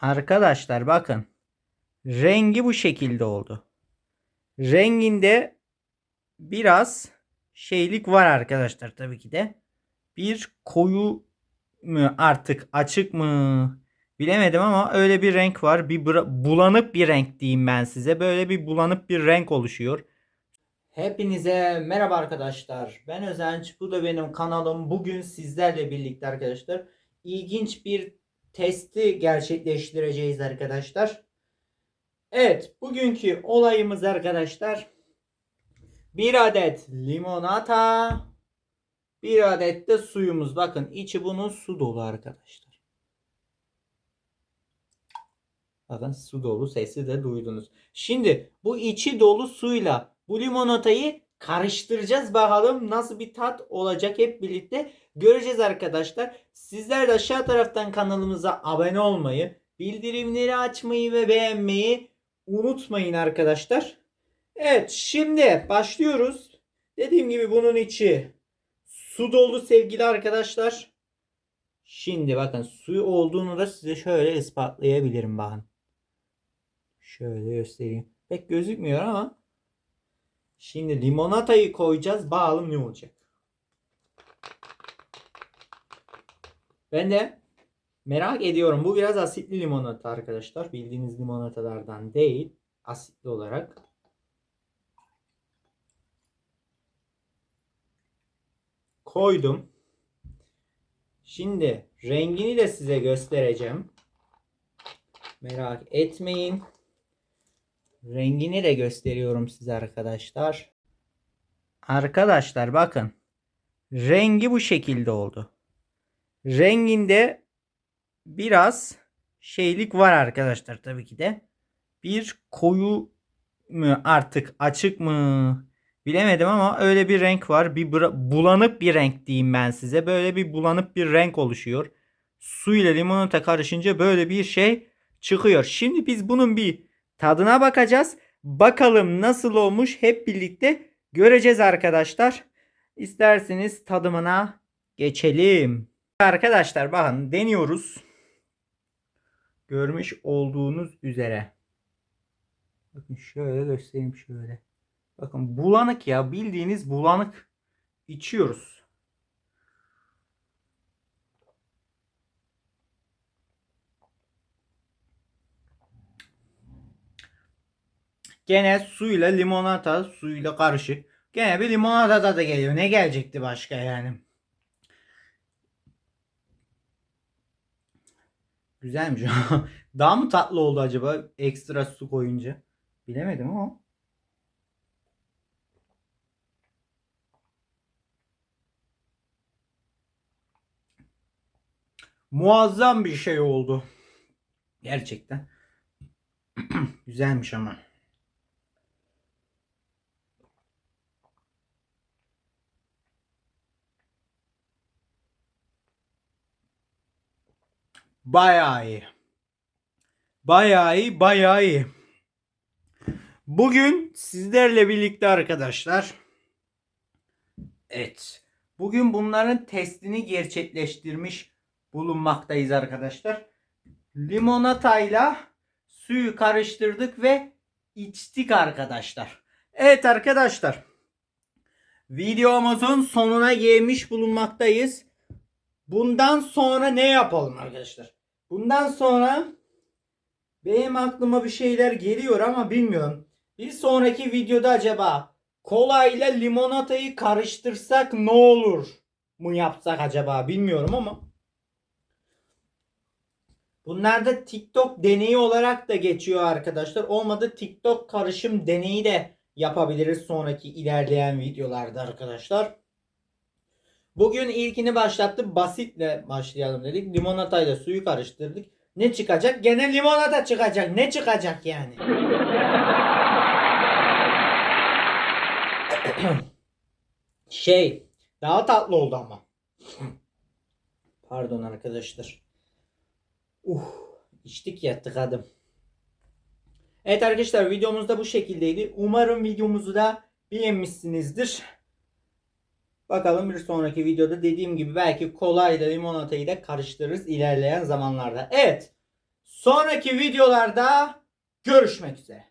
Arkadaşlar bakın. Rengi bu şekilde oldu. Renginde biraz şeylik var arkadaşlar tabii ki de. Bir koyu mu artık açık mı bilemedim ama öyle bir renk var. Bir bulanık bir renk diyeyim ben size. Böyle bir bulanık bir renk oluşuyor. Hepinize merhaba arkadaşlar. Ben Özenç. Bu da benim kanalım. Bugün sizlerle birlikte arkadaşlar ilginç bir testi gerçekleştireceğiz arkadaşlar. Evet, bugünkü olayımız arkadaşlar bir adet limonata, bir adet de suyumuz. Bakın içi bunun su dolu arkadaşlar. Bakın su dolu sesi de duydunuz. Şimdi bu içi dolu suyla bu limonatayı karıştıracağız. Bakalım nasıl bir tat olacak hep birlikte göreceğiz arkadaşlar. Sizler de aşağı taraftan kanalımıza abone olmayı, bildirimleri açmayı ve beğenmeyi unutmayın arkadaşlar. Evet şimdi başlıyoruz. Dediğim gibi bunun içi su dolu sevgili arkadaşlar. Şimdi bakın su olduğunu da size şöyle ispatlayabilirim bakın. Şöyle göstereyim. Pek gözükmüyor ama. Şimdi limonatayı koyacağız. Bakalım ne olacak. Ben de merak ediyorum. Bu biraz asitli limonata arkadaşlar. Bildiğiniz limonatalardan değil. Asitli olarak. Koydum. Şimdi rengini de size göstereceğim. Merak etmeyin. Rengini de gösteriyorum size arkadaşlar. Arkadaşlar bakın. Rengi bu şekilde oldu. Renginde biraz şeylik var arkadaşlar tabii ki de. Bir koyu mu artık açık mı bilemedim ama öyle bir renk var. Bir bulanık bir renk diyeyim ben size. Böyle bir bulanık bir renk oluşuyor. Su ile limonata karışınca böyle bir şey çıkıyor. Şimdi biz bunun bir tadına bakacağız. Bakalım nasıl olmuş hep birlikte göreceğiz arkadaşlar. İsterseniz tadımına geçelim. Arkadaşlar bakın deniyoruz. Görmüş olduğunuz üzere. Bakın şöyle göstereyim şöyle. Bakın bulanık ya bildiğiniz bulanık içiyoruz. Gene suyla limonata suyla karışık. Gene bir limonata tadı geliyor. Ne gelecekti başka yani? Güzelmiş. Daha mı tatlı oldu acaba ekstra su koyunca? Bilemedim ama. Muazzam bir şey oldu. Gerçekten. Güzelmiş ama. Bayağı iyi. Bayağı iyi, bayağı iyi. Bugün sizlerle birlikte arkadaşlar. Evet. Bugün bunların testini gerçekleştirmiş bulunmaktayız arkadaşlar. Limonatayla suyu karıştırdık ve içtik arkadaşlar. Evet arkadaşlar. Videomuzun sonuna gelmiş bulunmaktayız. Bundan sonra ne yapalım arkadaşlar? Bundan sonra benim aklıma bir şeyler geliyor ama bilmiyorum. Bir sonraki videoda acaba kola ile limonatayı karıştırsak ne olur mu yapsak acaba bilmiyorum ama. Bunlar da TikTok deneyi olarak da geçiyor arkadaşlar. Olmadı TikTok karışım deneyi de yapabiliriz sonraki ilerleyen videolarda arkadaşlar. Bugün ilkini başlattık. Basitle başlayalım dedik. Limonatayla suyu karıştırdık. Ne çıkacak? Gene limonata çıkacak. Ne çıkacak yani? şey, daha tatlı oldu ama. Pardon arkadaşlar. Uh, içtik ya tıkadım. Evet arkadaşlar videomuz da bu şekildeydi. Umarım videomuzu da beğenmişsinizdir. Bakalım bir sonraki videoda dediğim gibi belki kola ile limonatayı da karıştırırız ilerleyen zamanlarda. Evet. Sonraki videolarda görüşmek üzere.